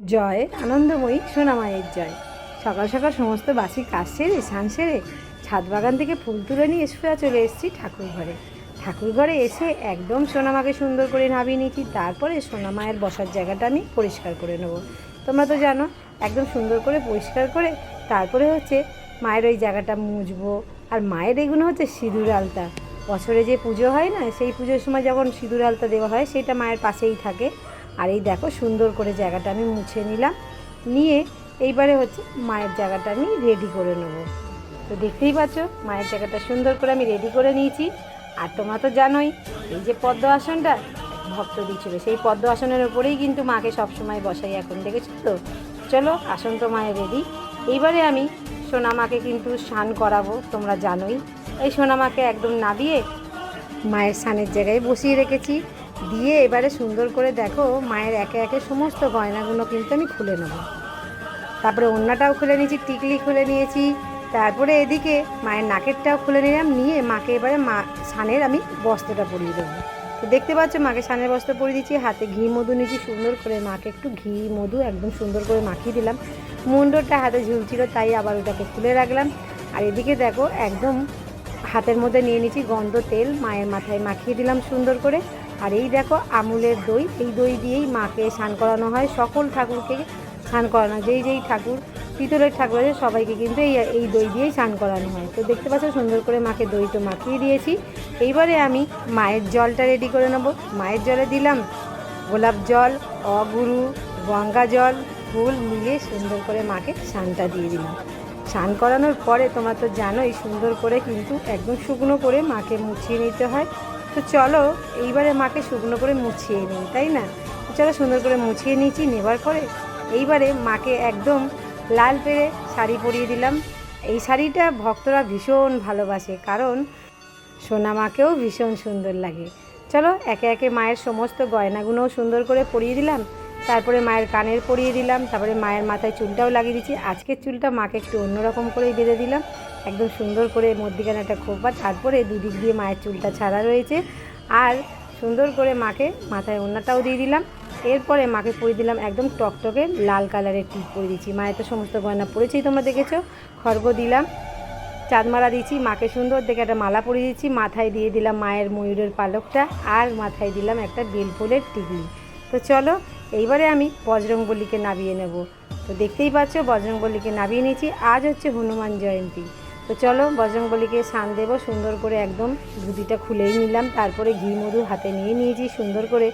জয়, আনন্দময়ী, সোনামায়ের জয়। সকাল সকাল সমস্ত বাসি কাজ সেরে, স্নান সেরে ছাদ বাগান থেকে ফুল তুলে নিয়ে সোজা চলে এসেছি ঠাকুর ঘরে। ঠাকুর ঘরে এসে একদম সোনামাকে সুন্দর করে নামিয়ে নিয়েছি, তারপরে সোনামায়ের বসার জায়গাটা আমি পরিষ্কার করে নেব। তোমরা তো জানো, একদম সুন্দর করে পরিষ্কার করে তারপরে হচ্ছে মায়ের ওই জায়গাটা মুছবো। আর মায়ের এগুলো হচ্ছে সিঁদুর আলতা। বছরে যে পুজো হয় না, সেই পুজোর সময় যখন সিঁদুর আলতা দেওয়া হয়, সেটা মায়ের পাশেই থাকে। আর এই দেখো সুন্দর করে জায়গাটা আমি মুছে নিলাম। নিয়ে এইবারে হচ্ছে মায়ের জায়গাটা আমি রেডি করে নেব। তো দেখতেই পাচ্ছ, মায়ের জায়গাটা সুন্দর করে আমি রেডি করে নিয়েছি। আর তোমরা তো জানোই, এই যে পদ্ম আসনটা, ভক্ত দিচ্ছিল। সেই পদ্ম আসনের ওপরেই কিন্তু মাকে সবসময় বসাই এখন, দেখেছ তো? চলো, আসন তো মায়ের রেডি এইবারে আমি সোনামাকে কিন্তু স্নান করাবো, তোমরা জানোই। এই সোনামাকে একদম নাবিয়ে মায়ের স্নানের জায়গায় বসিয়ে রেখেছি। দিয়ে এবারে সুন্দর করে দেখো মায়ের একে একে সমস্ত গয়নাগুলো কিন্তু আমি খুলে নেব। তারপরে ওড়নাটাও খুলে নিয়েছি, টিকলি খুলে নিয়েছি, তারপরে এদিকে মায়ের নাকেরটাও খুলে নিলাম, নিয়ে মাকে এবারে মা সানের আমি বস্ত্রটা পরিয়ে দেবো। তো দেখতে পাচ্ছ মাকে সানের বস্ত্র পরিয়ে দিচ্ছি, হাতে ঘি মধু নিয়েছি, সুন্দর করে মাকে একটু ঘি মধু একদম সুন্দর করে মাখিয়ে দিলাম। মুন্ডটা হাতে ঝুলছিল, তাই আবার ওটাকে খুলে রাখলাম। আর এদিকে দেখো একদম হাতের মধ্যে নিয়ে নিয়েছি গন্ধ তেল, মায়ের মাথায় মাখিয়ে দিলাম সুন্দর করে। আর এই দেখো আমুলের দই। এই দই দিয়েই মাকে স্নান করানো হয়। সকল ঠাকুরকে স্নান করানো। যেই যেই ঠাকুর পিতলের ঠাকুর আছে, সবাইকে কিন্তু এই এই দই দিয়েই স্নান করানো হয়। তো দেখতে পাচ্ছ, সুন্দর করে মাকে দই তো মাখিয়ে দিয়েছি। এইবারে আমি মায়ের জলটা রেডি করে নেব। মায়ের জলে দিলাম গোলাপ জল, অগুরু, গঙ্গা জল, ফুল মিলিয়ে সুন্দর করে মাকে স্নানটা দিয়ে দিলাম। স্নান করানোর পরে তোমরা তো জানোই, সুন্দর করে কিন্তু একদম শুকনো করে মাকে মুছিয়ে নিতে হয়। তো চলো, এইবারে মাকে শুকনো করে মুছিয়ে নিই, তাই না? চলো সুন্দর করে মুছিয়ে নিয়েছি, নেবার পরে এইবারে মাকে একদম লাল পেরে শাড়ি পরিয়ে দিলাম। এই শাড়িটা ভক্তরা ভীষণ ভালোবাসে, কারণ সোনা মাকেও ভীষণ সুন্দর লাগে। চলো, একে একে মায়ের সমস্ত গয়নাগুলোও সুন্দর করে পরিয়ে দিলাম। তারপরে মায়ের কানের পরিয়ে দিলাম, তারপরে মায়ের মাথায় চুলটাও লাগিয়ে দিচ্ছি আজকের চুলটা মাকে একটু অন্যরকম করেই বেঁধে দিলাম। একদম সুন্দর করে মধ্যিখানে একটা খোপা, তারপরে দুদিক দিয়ে মায়ের চুলটা ছাড়া রয়েছে। আর সুন্দর করে মাকে মাথায় ওড়নাটাও দিয়ে দিলাম। এরপরে মাকে পরিয়ে দিলাম একদম টকটকে লাল কালারের টিপ পরে দিচ্ছি। মায়ের তো সমস্ত গয়না পরেছি তোমরা দেখেছ। খড়গ দিলাম, চাঁদমালা দিচ্ছি, মাকে সুন্দর দেখে একটা মালা পরিয়ে দিচ্ছি। মাথায় দিয়ে দিলাম মায়ের ময়ূরের পালকটা আর মাথায় দিলাম একটা বেলফুলের টিকলি তো চলো, এইবারে আমি বজরংবলীকে নামিয়ে নেব। তো দেখতেই পাচ্ছ, বজরংবলীকে নামিয়ে নিয়েছি। আজ হচ্ছে হনুমান জয়ন্তী। তো চলো বজরংবলীকে স্নান দেবো, সুন্দর করে একদম ধুতিটা খুলেই নিলাম, তারপরে ঘি মধু হাতে নিয়ে নিয়েছি, সুন্দর করে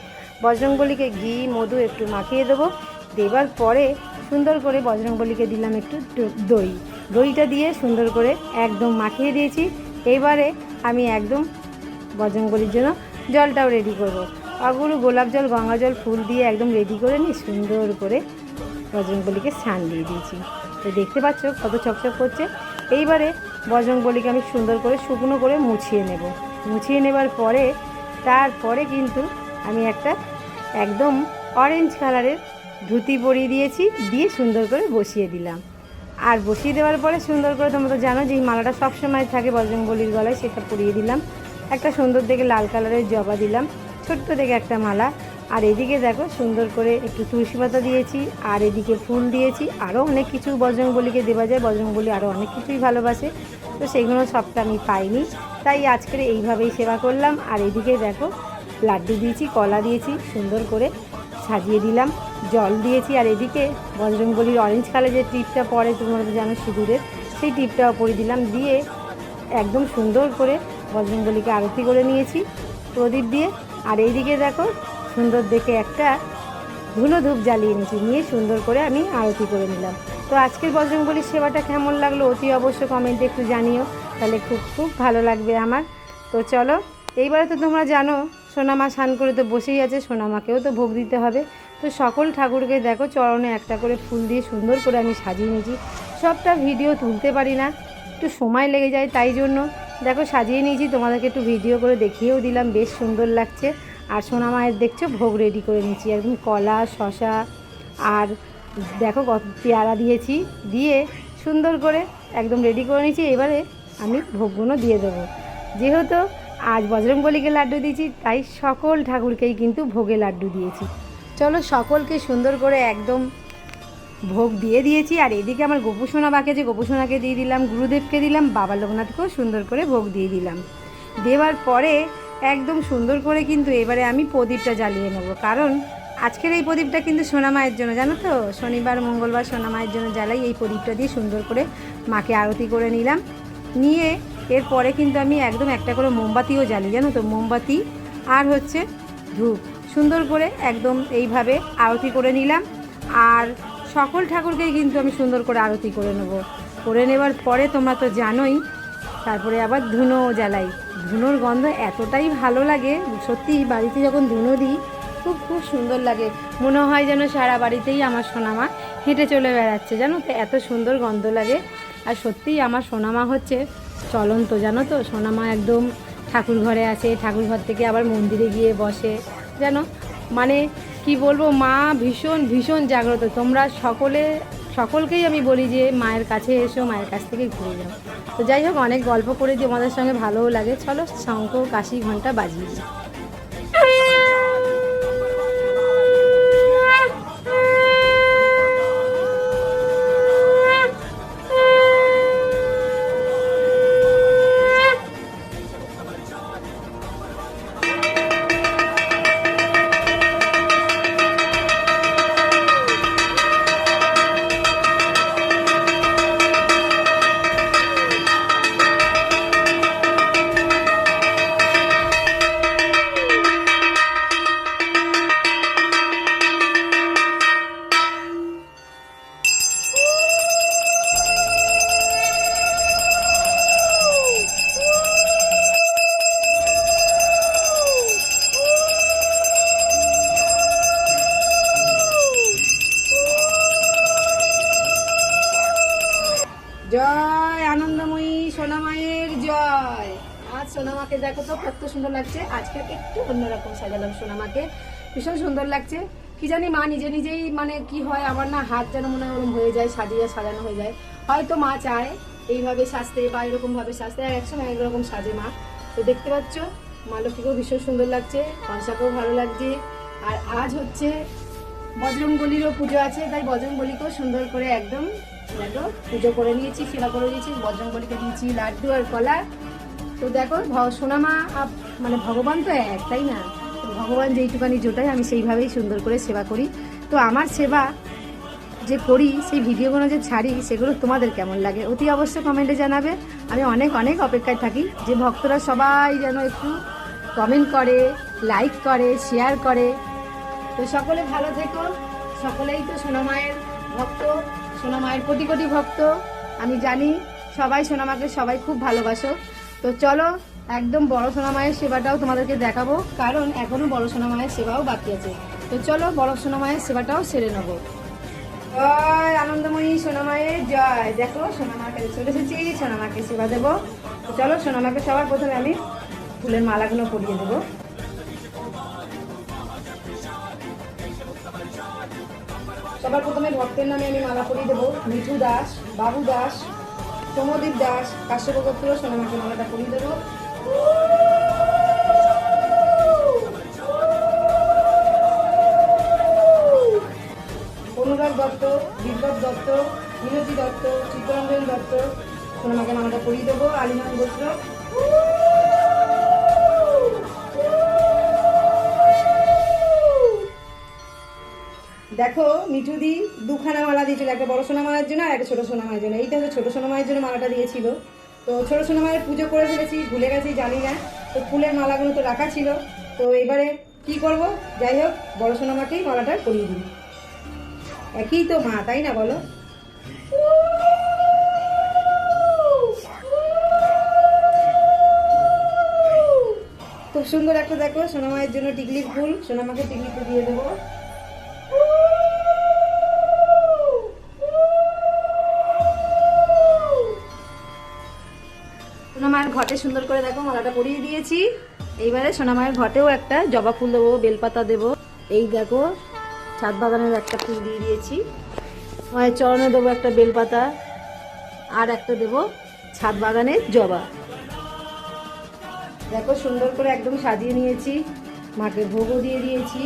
বজরংবলীকে ঘি মধু একটু মাখিয়ে দেবো, দেবার পরে সুন্দর করে বজরংবলীকে দিলাম একটু দই। দইটা দিয়ে সুন্দর করে একদম মাখিয়ে দিয়েছি, এবারে আমি একদম বজরংবলীর জন্য জলটাও রেডি করব। অগুরু গোলাপ জল, গঙ্গা জল, ফুল দিয়ে একদম রেডি করে নিই সুন্দর করে বজরংবলীকে স্নান দিয়ে দিয়েছি। তো দেখতে পাচ্ছ কত চকচক করছে এইবারে বজরংবলীকে আমি সুন্দর করে শুকনো করে মুছিয়ে নেব। মুছিয়ে নেবার পরে, তারপরে কিন্তু আমি একটা একদম অরেঞ্জ কালারের ধুতি পরিয়ে দিয়েছি, দিয়ে সুন্দর করে বসিয়ে দিলাম। আর বসিয়ে দেওয়ার পরে সুন্দর করে তোমরা তো জানো যে এই মালাটা সবসময় থাকে বজরংবলির গলায়, সেটা পরিয়ে দিলাম। একটা সুন্দর দেখে লাল কালারের জবা দিলাম। ছোট্ট দেখে একটা মালা। আর এদিকে দেখো সুন্দর করে একটু তুলসী পাতা দিয়েছি, আর এদিকে ফুল দিয়েছি আরও অনেক কিছু বজরংবলীকে দেওয়া যায়, বজরংবলী আরও অনেক কিছুই ভালোবাসে, তো সেইগুলো সবটা আমি পাইনি, তাই আজকের এইভাবেই সেবা করলাম, আর এদিকে দেখো লাড্ডু দিয়েছি, কলা দিয়েছি, সুন্দর করে সাজিয়ে দিলাম, জল দিয়েছি, আর এদিকে বজরংবলীর অরেঞ্জ কালার যে টিপটা পরে তোমরা জানো সিঁদুরের, সেই টিপটাও পরিয়ে দিলাম, দিয়ে একদম সুন্দর করে বজরংবলীকে আরতি করে নিয়েছি প্রদীপ দিয়ে, আর এইদিকে দেখো সুন্দর দেখে একটা ধুলো ধূপ জ্বালিয়ে নিয়েছি নিয়ে সুন্দর করে আমি আরতি করে নিলাম। তো আজকের বজরংবলীর সেবাটা কেমন লাগল অতি অবশ্য কমেন্টে একটু জানিও, তাহলে খুব খুব ভালো লাগবে আমার। তো চলো, এইবারে তো তোমরা জানো, সোনামা স্নান করে তো বসেই আছে, সোনামাকেও তো ভোগ দিতে হবে। তো সকল ঠাকুরকে দেখো, চরণে একটা করে ফুল দিয়ে সুন্দর করে আমি সাজিয়ে নিয়েছি। সবটা ভিডিও তুলতে পারি না, একটু সময় লেগে যায় তাই জন্য। দেখো, সাজিয়ে নিয়েছি, তোমাদেরকে একটু ভিডিও করে দেখিয়েও দিলাম, বেশ সুন্দর লাগছে। আর সোনা মায়ের দেখছ ভোগ রেডি করে নিয়েছি। একদম কলা শশা আর দেখো কত পেয়ারা দিয়েছি। দিয়ে সুন্দর করে একদম রেডি করে নিয়েছি। এবারে আমি ভোগগুলো দিয়ে দেবো। যেহেতু আজ বজরংবলীকে লাড্ডু দিয়েছি, তাই সকল ঠাকুরকেই কিন্তু ভোগে লাড্ডু দিয়েছি। চলো সকলকে সুন্দর করে একদম ভোগ দিয়ে দিয়েছি। আর এদিকে আমার গোপুসোনা বাকে যে গোপুসোনাকে দিয়ে দিলাম, গুরুদেবকে দিলাম, বাবা লোকনাথকেও সুন্দর করে ভোগ দিয়ে দিলাম। দেওয়ার পরে একদম সুন্দর করে কিন্তু এবারে আমি প্রদীপটা জ্বালিয়ে নেব। কারণ আজকের এই প্রদীপটা কিন্তু সোনা মায়ের জন্য, জানো তো? শনিবার, মঙ্গলবার সোনা মায়ের জন্য জ্বালাই এই প্রদীপটা দিয়ে সুন্দর করে মাকে আরতি করে নিলাম। নিয়ে এরপরে কিন্তু আমি একদম একটা করে মোমবাতিও জ্বালি, জানো তো? মোমবাতি আর হচ্ছে ধূপ। সুন্দর করে একদম এইভাবে আরতি করে নিলাম। আর সকল ঠাকুরকেই কিন্তু আমি সুন্দর করে আরতি করে নেব। করে নেবার পরে তোমরা তো জানোই তারপরে আবার ধুনো জ্বালাই। ধুনোর গন্ধ এতটাই ভালো লাগে, সত্যি বাড়িতে যখন ধুনো দিই, খুব খুব সুন্দর লাগে। মনে হয় যেন সারা বাড়িতেই আমার সোনামা হেঁটে চলে বেড়াচ্ছে, জানো তো? এত সুন্দর গন্ধ লাগে। আর সত্যিই আমার সোনামা হচ্ছে চলন্ত, জানো তো? সোনামা একদম ঠাকুর ঘরে আছে, ঠাকুর ঘর থেকে আবার মন্দিরে গিয়ে বসে, জানো? মানে কি বলব, মা ভীষণ ভীষণ জাগ্রত। তোমরা সকলে সকলকেই আমি বলি যে মায়ের কাছে এসো, মায়ের কাছ থেকে ঘুরে যাও। তো যাই হোক, অনেক গল্প করে দিয়ে আমাদের সঙ্গে ভালোও লাগে। চলো, শঙ্খ, কাশি, ঘণ্টা বাজিয়ে জয় আনন্দময়ী সোনামায়ের জয়। আজ সোনামাকে দেখো তো, কত সুন্দর লাগছে। আজকে একটু অন্যরকম সাজালাম সোনামাকে। ভীষণ সুন্দর লাগছে। কি জানি মা নিজে নিজেই মানে কি হয়, আমার না হাত যেন মনে হয় ওরকম হয়ে যায়, সাজিয়ে সাজানো হয়ে যায়। হয়তো মা চায় এইভাবে সাজতে বা এরকমভাবে সাজতে, আর একসময় একরকম সাজে মা। তো দেখতে পাচ্ছ, মা লক্ষ্মীকেও ভীষণ সুন্দর লাগছে কনসাকেও ভালো লাগছে। আর আজ হচ্ছে বজরংবলিরও পুজো আছে, তাই বজরংবলিকেও সুন্দর করে একদম দেখো পুজো করে নিয়েছি, সেবা করে দিয়েছি বজরংবলিকে দিয়েছি, লাড্ডু আর কলা। তো দেখো সোনামা মানে ভগবান তো এক, তাই না? তো ভগবান যেইটুকানি জোটায়, আমি সেইভাবেই সুন্দর করে সেবা করি। তো আমার সেবা যে করি, সেই ভিডিওগুলো যে ছাড়ি, সেগুলো তোমাদের কেমন লাগে? অতি অবশ্যই কমেন্টে জানাবে। আমি অনেক অনেক অপেক্ষায় থাকি যে ভক্তরা সবাই যেন একটু কমেন্ট করে লাইক করে শেয়ার করে। তো সকলে ভালো থেকো। সকলেই তো সোনামায়ের ভক্ত। সোনামায়ের কোটি কোটি ভক্ত। আমি জানি সবাই সোনামাকে সবাই খুব ভালোবাসো। তো চলো, একদম বড় সোনামায়ের সেবাটাও তোমাদেরকে দেখাবো, কারণ এখনও বড় সোনামায়ের সেবাও বাকি আছে। তো চলো, বড় সোনামায়ের সেবাটাও সেরে নেব। জয় আনন্দময়ী সোনামায়ের জয়। দেখো সোনামার কাছে চলে এসেছি সোনামাকে সেবা দেবো। চলো সোনামাকে সবার প্রথমে আমি ফুলের মালাগুলো পরিয়ে দেবো। সবার প্রথমে ভক্তের নামে আমি মালা পরিয়ে দেবো। মিঠু দাস, বাবু দাস সমদীপ দাস, কাশ্যপ গোত্র সোনামাকে মালাটা পরিয়ে দেবো। অনুরাগ দত্ত, বিপ্লব দত্ত, মিনতি দত্ত, চিত্তরঞ্জন দত্ত সোনামাকে মালাটা পরিয়ে দেবো। আলিমান গোত্র দেখো, মিঠুদি দুখানা মালা দিয়েছিল, একটা বড় সোনা জন্য আর একটা ছোটো সোনা মায়ের জন্য। এইটা হচ্ছে ছোটো সোনা মায়ের জন্য মালাটা দিয়েছিল। তো ছোটো সোনা মায়ের পুজো করে ফেলেছি, ভুলে গেছি, জানি না। তো ফুলের মালাগুলো তো রাখা ছিল। তো এবারে কি করব? যাই হোক, বড় সোনা মাকেই মালাটা করিয়ে দিই। একই তো মা, তাই না বলো? খুব সুন্দর একটা দেখো সোনামায়ের জন্য টিকলি ফুল। সোনামাকে টিকলি ফুল দিয়ে দেবো। ঘটে সুন্দর করে দেখো, মালাটা পরিয়ে দিয়েছি। এইবারে সোনামায়ের ঘটেও একটা, জবা ফুল দেবো, বেলপাতা দেবো। এই দেখো, ছাদ বাগানের একটা ফুল দিয়ে দিয়েছি। মায়ের চরণে দেবো একটা বেলপাতা, আর একটা দেবো ছাদ বাগানের জবা। দেখো, সুন্দর করে একদম সাজিয়ে নিয়েছি। মাকে ভোগও দিয়ে দিয়েছি।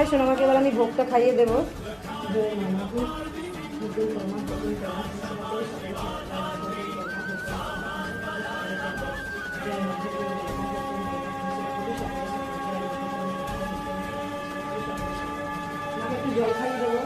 জয় সোনামাকে এবার আমি ভোগটা খাইয়ে দেবো জল খাইয়ে দেবো।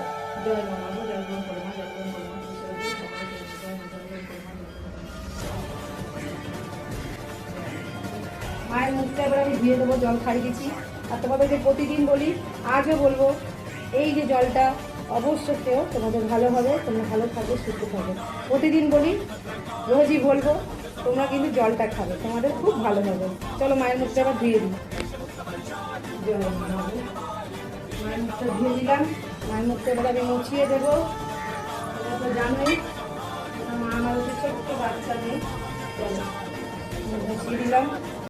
মায়ের মুখটা এবার আমি ধুয়ে দেবো, জল খাই দিচ্ছি আর তোমাদের যে প্রতিদিন বলি, আজও বলব, এই যে জলটা অবশ্য খেয়েও তোমাদের ভালো হবে, তোমরা ভালো থাকবে, সুস্থ থাকবে। প্রতিদিন বলি, রোজই বলব, তোমরা কিন্তু জলটা খাবে, তোমাদের খুব ভালো হবে। চলো মায়ের মুখটা আবার ধুয়ে দিই। মায়ের মুখটা ধুয়ে দিলাম, মায়ের মুখটা এবার আমি মুছিয়ে দেবো। তোমরা তো জানোই মা আমার ছোট্ট বাচ্চা নেই। চলো, মুছিয়ে দিলাম।